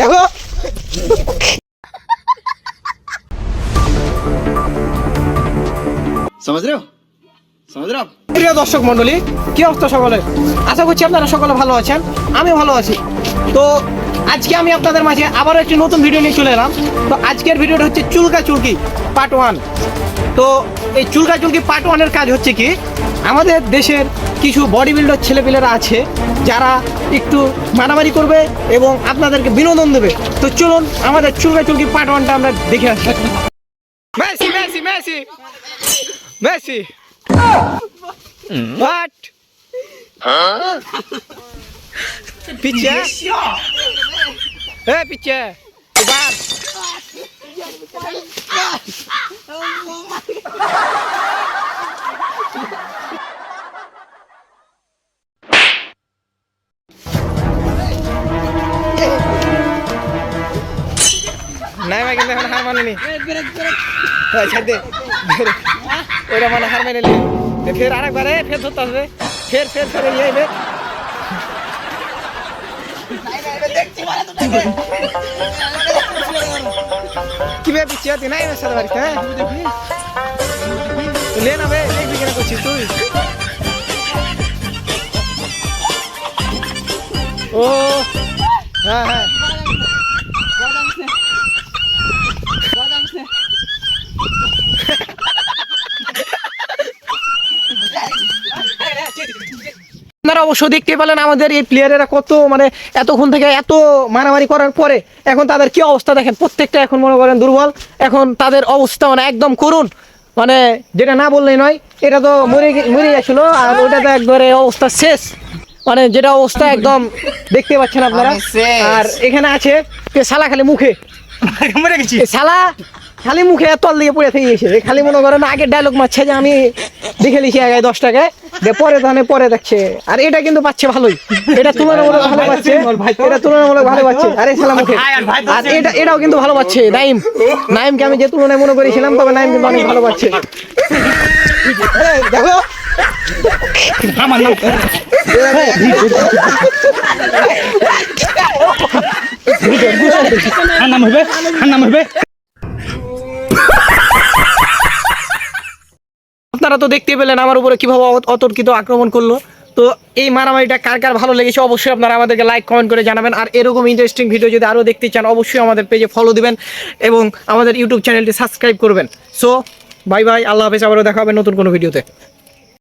দেখো দর্শক মন্ডলী কি অবস্থা সকলে? আশা করছি আপনারা সকলে ভালো আছেন আমি ভালো আছি। তো আজকে আমি আপনাদের মাঝে আবারও একটি নতুন ভিডিও নিয়ে চলে এলাম। তো আজকের ভিডিওটা হচ্ছে চুলকা চুলকি পার্ট ওয়ান তো এই চুলকা চুলকি পার্ট ওয়ানের কাজ হচ্ছে কি আমাদের দেশের কিছু বডি বিল্ডার ছেলেপিলেরা আছে যারা একটু মারামারি করবে এবং আপনাদেরকে বিনোদন দেবে। তো চলুন আমাদের চুলকা চুলকি পার্ট ওয়ানটা আমরা দেখে আসি। Messi Messi Messi Messi. What? পিছে এ পিছে নাই ভাই কিন্তু এখন হার মানেনি হ্যাঁ, ছাড় দে ওরা মানে হার মেনে নিলি ফের আরেকবার এ, ফের ধরতে আসবে ফের ফের ফের ইয়ে এলে কি বে পিছিয়ে আতি নাই আমার সাথে বাড়িতে হ্যাঁ লে না বে দেখবি কেন করছিস তুই ও হ্যাঁ হ্যাঁ আপনারা অবশ্য দেখতে পেলেন আমাদের এই প্লেয়ারেরা কত মানে এতক্ষণ থেকে এত মারামারি করার পরে এখন তাদের কি অবস্থা দেখেন? প্রত্যেকটা এখন মনে করেন দুর্বল। এখন তাদের অবস্থা মানে একদম করুন মানে যেটা না বললেই নয় এটা তো মরে মরে গেছিল আর ওটা তো একবারে অবস্থা শেষ। মানে যেটা অবস্থা একদম দেখতে পাচ্ছেন আপনারা। আর এখানে আছে সালা খালি মুখে। মরে গেছি। সালা খালি মুখে তল দিয়ে পড়ে থেকে গেছে। খালি মনে করেন আগে ডায়লগ মারছে যে আমি দেখে লিখি আগে দশ টাকায় পরে ধানে পরে দেখছে আর এটা কিন্তু পাচ্ছে ভালোই। এটা তুলনামূলক ভালো পাচ্ছে। এটা তুলনামূলক ভালো পাচ্ছে। আরে সালাম ওকে আর এটা এটাও কিন্তু ভালো পাচ্ছে নাইম। নাইমকে আমি যে তুলনায় মনে করেছিলাম তবে নাইম কিন্তু অনেক ভালো পাচ্ছে। দেখো। আমার নাম হ্যাঁ। হবে নাম হবে আপনারা তো দেখতে পেলেন আমার উপরে কীভাবে অতর্কিত আক্রমণ করল। তো এই মারামারিটা কার কার ভালো লেগেছে অবশ্যই আপনারা আমাদেরকে লাইক কমেন্ট করে জানাবেন। আর এরকম ইন্টারেস্টিং ভিডিও যদি আরও দেখতে চান, অবশ্যই আমাদের পেজে ফলো দিবেন এবং আমাদের ইউটিউব চ্যানেলটি সাবস্ক্রাইব করবেন। সো বাই বাই আল্লাহ হাফেজ, আবারও দেখা হবে নতুন কোনো ভিডিওতে